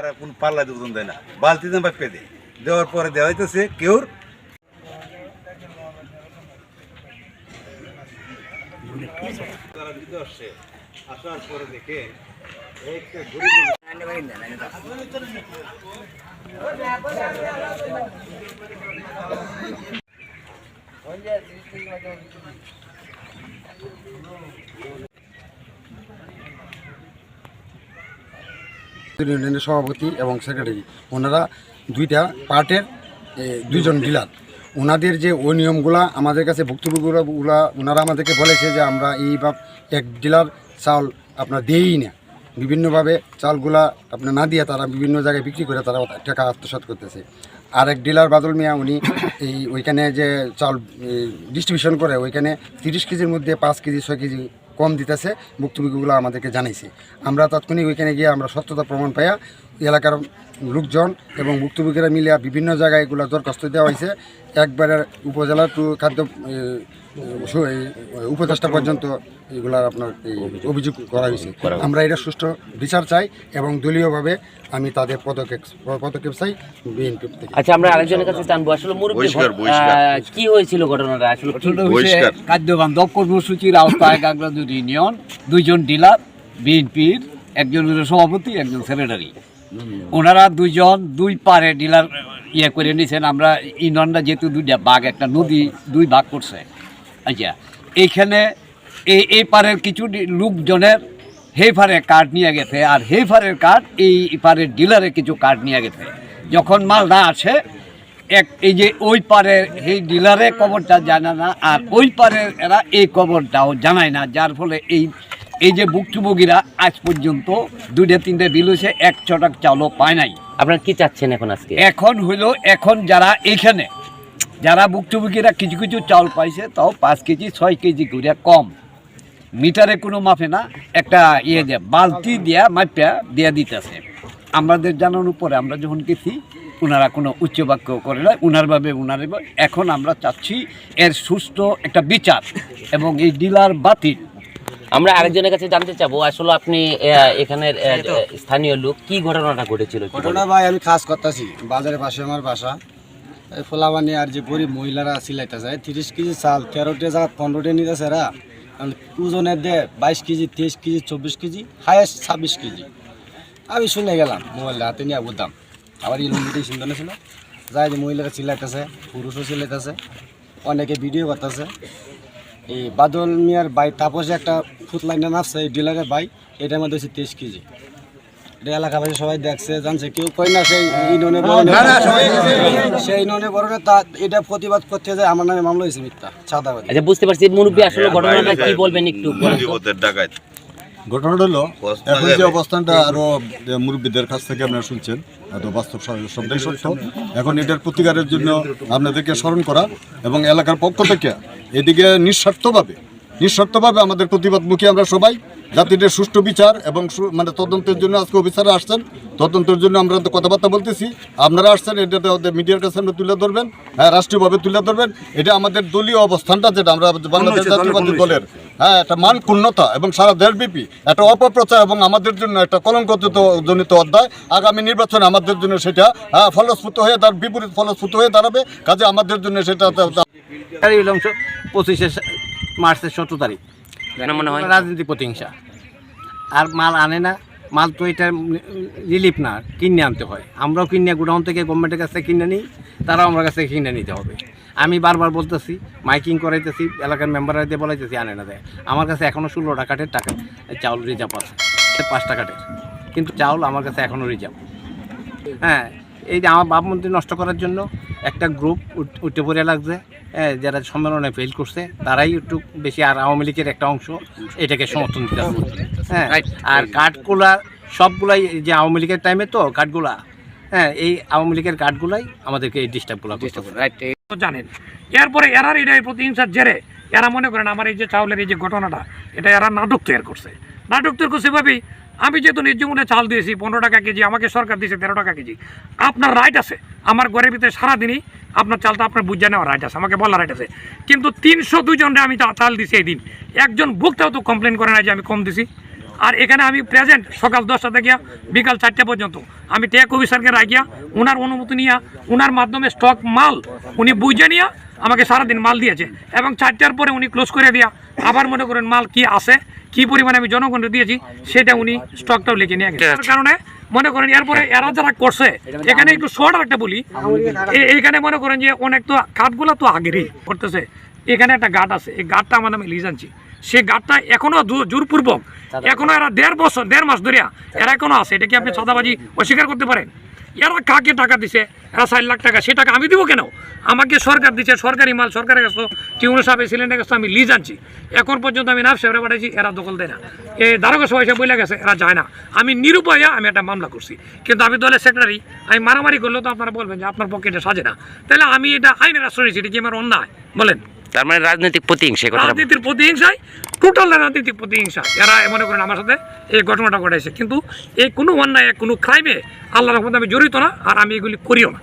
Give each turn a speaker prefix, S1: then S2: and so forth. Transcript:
S1: আর কোন পাল্লা দুজন দেয় না। বালতি দেন বা পেদে। দেওয়ার পরে দেওয়া হইতেছে কেউর? আসার পরে দেখে একটা
S2: ইউনিয়নের সভাপতি এবং সেক্রেটারি। ওনারা দুইটা পার্টের দুইজন ডিলার। ওনাদের যে ওই নিয়মগুলা, আমাদের কাছে ভুক্তভোগীগুলা, ওনারা আমাদেরকে বলেছে যে আমরা এই বা এক ডিলার চাউল আপনার দিই না। বিভিন্নভাবে চালগুলা আপনার না দিয়ে তারা বিভিন্ন জায়গায় বিক্রি করে তারা টাকা আত্মসাৎ করতেছে। আর এক ডিলার বাদল মিয়া, উনি এই ওইখানে যে চাল ডিস্ট্রিবিউশন করে, ওইখানে তিরিশ কেজির মধ্যে পাঁচ কেজি, ছয় কেজি কম দিতেছে ভুক্তভোগীগুলো আমাদেরকে জানাইছে। আমরা তাৎক্ষণিক ওইখানে গিয়ে আমরা সত্যতা প্রমাণ পাইয়া এলাকার লোকজন এবং ভুক্তভোগীরা মিলিয়া বিভিন্ন জায়গায় এগুলো দরখাস্ত দেওয়া হয়েছে। একবারে উপজেলা টু খাদ্য উপদেষ্টা পর্যন্ত এগুলার আপনার অভিযোগ করা হয়েছে। আমরা এটা সুষ্ঠু বিচার চাই এবং দলীয়ভাবে আমি তাদের পদক্ষেপ পদক্ষেপ চাই বিএনপি থেকে।
S3: আচ্ছা আমরা আরেকজনের কাছে টানবো আসলে কি হয়েছিল ঘটনাটা? আসলে।
S4: খাদ্য বান্ধব কর্মসূচির আওতায় গাগরাদুর ইউনিয়ন দুইজন ডিলার বিএনপির একজন সভাপতি একজন সেক্রেটারি। ওনারা দুইজন দুই পারে ডিলার ইয়ে করে নিয়েছেন আমরা ইউনিয়নটা যেহেতু দুইটা বাঘ, একটা নদী দুই ভাগ করছে। আচ্ছা এইখানে এই এই পারের কিছু লোকজনের সেই পারে কার্ড নিয়ে গেছে আর সেই পারের কার্ড এই পারের ডিলারে কিছু কার্ড নিয়ে গেছে। যখন মাল না আসে, এক এই যে ওই পারে সেই ডিলারে কবরটা জানে না আর ওই পারে এরা এই কবরটাও জানায় না, যার ফলে এই এই যে ভুক্তভোগীরা আজ পর্যন্ত দুইটা তিনটে বিল হয়েছে এক ছটাক চালও পায় নাই।
S3: আপনারা কি চাচ্ছেন এখন আজকে?
S4: এখন হইল এখন যারা এইখানে যারা ভুক্তভোগীরা কিছু কিছু চাউল পাইছে তাও পাঁচ কেজি ছয় কেজি করে কম। মিটারে কোনো মাপে না একটা ইয়ে দিয়ে বালতি দিয়া মাপিয়া দিয়া দিতেছে। আমাদের জানানোর উপরে আমরা যখন গেছি ওনারা কোনো উচ্চ বাক্য করে না উনার ভাবে উনার এখন আমরা চাচ্ছি এর সুস্থ একটা বিচার এবং এই ডিলার বাতিল।
S3: আমরা আরেকজনের কাছে জানতে চাবো আসলে আপনি এখানের স্থানীয় লোক কি ঘটনাটা ঘটেছিল?
S2: ঘটনা ভাই আমি কাজ করতেছি বাজারের পাশে আমার বাসা। এই ফোলাবানি আর যে গরিব মহিলারা সিলাইতেছে তিরিশ কেজি চাল তেরোটে জায়গা পনেরোটে নিতেছে এরা। কারণ ওজনের দে বাইশ কেজি তেইশ কেজি চব্বিশ কেজি হায়েস্ট ছাব্বিশ কেজি। আমি শুনে গেলাম মোবাইলটা হাতে নিয়ে বুঝতাম। আবার ইলমিটেই শুনতে ছিল যাই যে মহিলারা চিল্লাইতেছে পুরুষও চিল্লাইতেছে অনেকে ভিডিও করতেছে। এই বাদল মিয়ার বাই তাপসে একটা ফুট লাইনে নামছে এই ডিলারের বাই এটার মধ্যে হচ্ছে তেইশ কেজি। এটা এলাকাবাসী সবাই দেখছে জানছে কেউ কই না সেই ইউনিয়নে বরণে সেই ইউনিয়নে বরণে তা এটা প্রতিবাদ করতে যায় আমার নামে মামলা হয়েছে মিথ্যা সাদাবাদী।
S3: আচ্ছা বুঝতে পারছি মুরব্বী আসলে ঘটনাটা কি বলবেন একটু তো।
S5: ডাকাত
S6: ঘটনাটা হলো এখন যে অবস্থানটা আরও মুরব্বীদের কাছ থেকে আপনারা শুনছেন হয়তো বাস্তব স- শব্দই সত্য এখন এটার প্রতিকারের জন্য আপনাদেরকে স্মরণ করা এবং এলাকার পক্ষ থেকে এদিকে নিঃস্বার্থভাবে নিঃস্বার্থভাবে আমাদের প্রতিবাদমুখী আমরা সবাই জাতিদের সুষ্ঠু বিচার এবং মানে তদন্তের জন্য আজকে অফিসাররা আসছেন তদন্তের জন্য আমরা তো কথাবার্তা বলতেছি আপনারা আসছেন এটা মিডিয়ার কাছে আমরা তুলে ধরবেন হ্যাঁ রাষ্ট্রীয়ভাবে তুলে ধরবেন এটা আমাদের দলীয় অবস্থানটা যেটা আমরা বাংলাদেশ জাতীয়বাদী দলের হ্যাঁ একটা মান ক্ষুণ্ণতা এবং সারা দেশব্যাপী একটা অপপ্রচার এবং আমাদের জন্য একটা কলঙ্কিত জনিত অধ্যায়। আগামী নির্বাচনে আমাদের জন্য সেটা হ্যাঁ, ফলস্ফূত হয়ে তার বিপরীত ফলস্ফূত হয়ে দাঁড়াবে। কাজে আমাদের জন্য সেটা
S4: পঁচিশে মার্চের সতেরো তারিখ।
S3: মনে হয়
S4: রাজনীতি প্রতিহিংসা। আর মাল আনে না। মাল তো এটা রিলিফ না কিনে আনতে হয়। আমরাও কিনে গোডাউন থেকে গভর্নমেন্টের কাছে কিনে নিই তারাও আমার কাছে কিনে নিতে হবে। আমি বারবার বলতেছি মাইকিং করাইতেছি এলাকার মেম্বাররা দিয়ে বলাইতেছি আনে না দেয়। আমার কাছে এখনও ষোলো টাকাটের টাকা চাউল রিজার্ভ আছে। পাঁচ টাকাটের কিন্তু চাউল আমার কাছে এখনও রিজার্ভ হ্যাঁ এই যে আমার ভাবমন্ত্রী নষ্ট করার জন্য একটা গ্রুপ উঠে পড়ে লাগছে। হ্যাঁ, যারা সম্মেলনে ফেল করছে তারাই একটু বেশি আর আওয়ামী লীগের একটা অংশ এটাকে সমর্থন দিতে হ্যাঁ। আর কাঠগুলা সবগুলাই যে আওয়ামী লীগের টাইমে তো কাঠগুলা। হ্যাঁ এই আওয়ামী লীগের কাঠগুলাই আমাদেরকে এই ডিস্টার্বগুলো
S7: জানেন এরপরে এরার এটা প্রতিহিংসার জেরে এরা মনে করেন আমার এই যে চাউলের এই যে ঘটনাটা এটা এরা নাটক তৈরি করছে। নাটক তৈরি করছে ভাবি আমি যেহেতু নিজ জীবনে চাল দিয়েছি পনেরো টাকা কেজি আমাকে সরকার দিয়েছে তেরো টাকা কেজি। আপনার রাইট আছে আমার ঘরের ভিতরে সারাদিনই আপনার চালটা আপনার বুঝে নেওয়ার রাইট আছে আমাকে বলার রাইট আছে। কিন্তু তিনশো দুজনরে আমি চা- চাল দিছি এই দিন। একজন ভোক্তাও তো কমপ্লেন করে না যে আমি কম দিছি। আর এখানে আমি প্রেজেন্ট সকাল দশটা থেকে বিকাল চারটা পর্যন্ত। আমি টেক অফিসারকে রাখিয়া ওনার অনুমতি নিয়ে ওনার মাধ্যমে স্টক মাল উনি বুঝে নিয়ে আমাকে সারাদিন মাল দিয়েছে এবং চারটার পরে উনি ক্লোজ করে দিয়া আবার মনে করেন মাল কি আছে কি পরিমাণে আমি জনগণকে দিয়েছি সেটা উনি স্টকটাও লিখে নিয়ে গেছে। কারণে মনে করেন এরপরে এরা যারা করছে এখানে একটু শর্ট একটা বলি। এইখানে মনে করেন যে অনেক তো কাঠগুলো তো আগেরই করতেছে। এখানে একটা গাঠ আছে এই গাঠটা আমার নামে লিজ আনছি। সেই গাঠটা এখনও জোর- জোরপূর্বক। এখনও এরা দেড় বছর দেড় মাস ধরিয়া এরা এখনও আছে। এটা কি আপনি চাঁদাবাজি অস্বীকার করতে পারেন? এরা কাকে টাকা দিছে? এরা চার লাখ টাকা। সে টাকা আমি দিব কেন? আমাকে সরকার দিচ্ছে সরকারি মাল সরকারের কাছে টিউনো সাহেব সিলিন্ডার কাছে আমি লিজ আনছি। এখন পর্যন্ত আমি নাফ সাহেবরা পাঠাইছি এরা দখল দেয় না। এ দারোগা সবাই সব বলে গেছে এরা যায় না। আমি নিরুপায়া আমি একটা মামলা করছি। কিন্তু আমি দলের সেক্রেটারি আমি মারামারি করলেও তো আপনারা বলবেন যে আপনার পক্ষে এটা সাজে না। তাহলে আমি এটা আইনের আশ্রয় নিয়েছি এটা কি আমার অন্যায়? বলেন।
S3: তার মানে রাজনৈতিক প্রতিহিংসা এই
S7: রাজনীতির প্রতিহিংসায় টোটাল রাজনৈতিক প্রতিহিংসা। এরা মনে করেন আমার সাথে এই ঘটনাটা ঘটাইছে। কিন্তু এই কোনো অন্যায়, কোনো ক্রাইমে আল্লাহ রহমতে আমি জড়িত না, আর আমি এগুলি করিও না।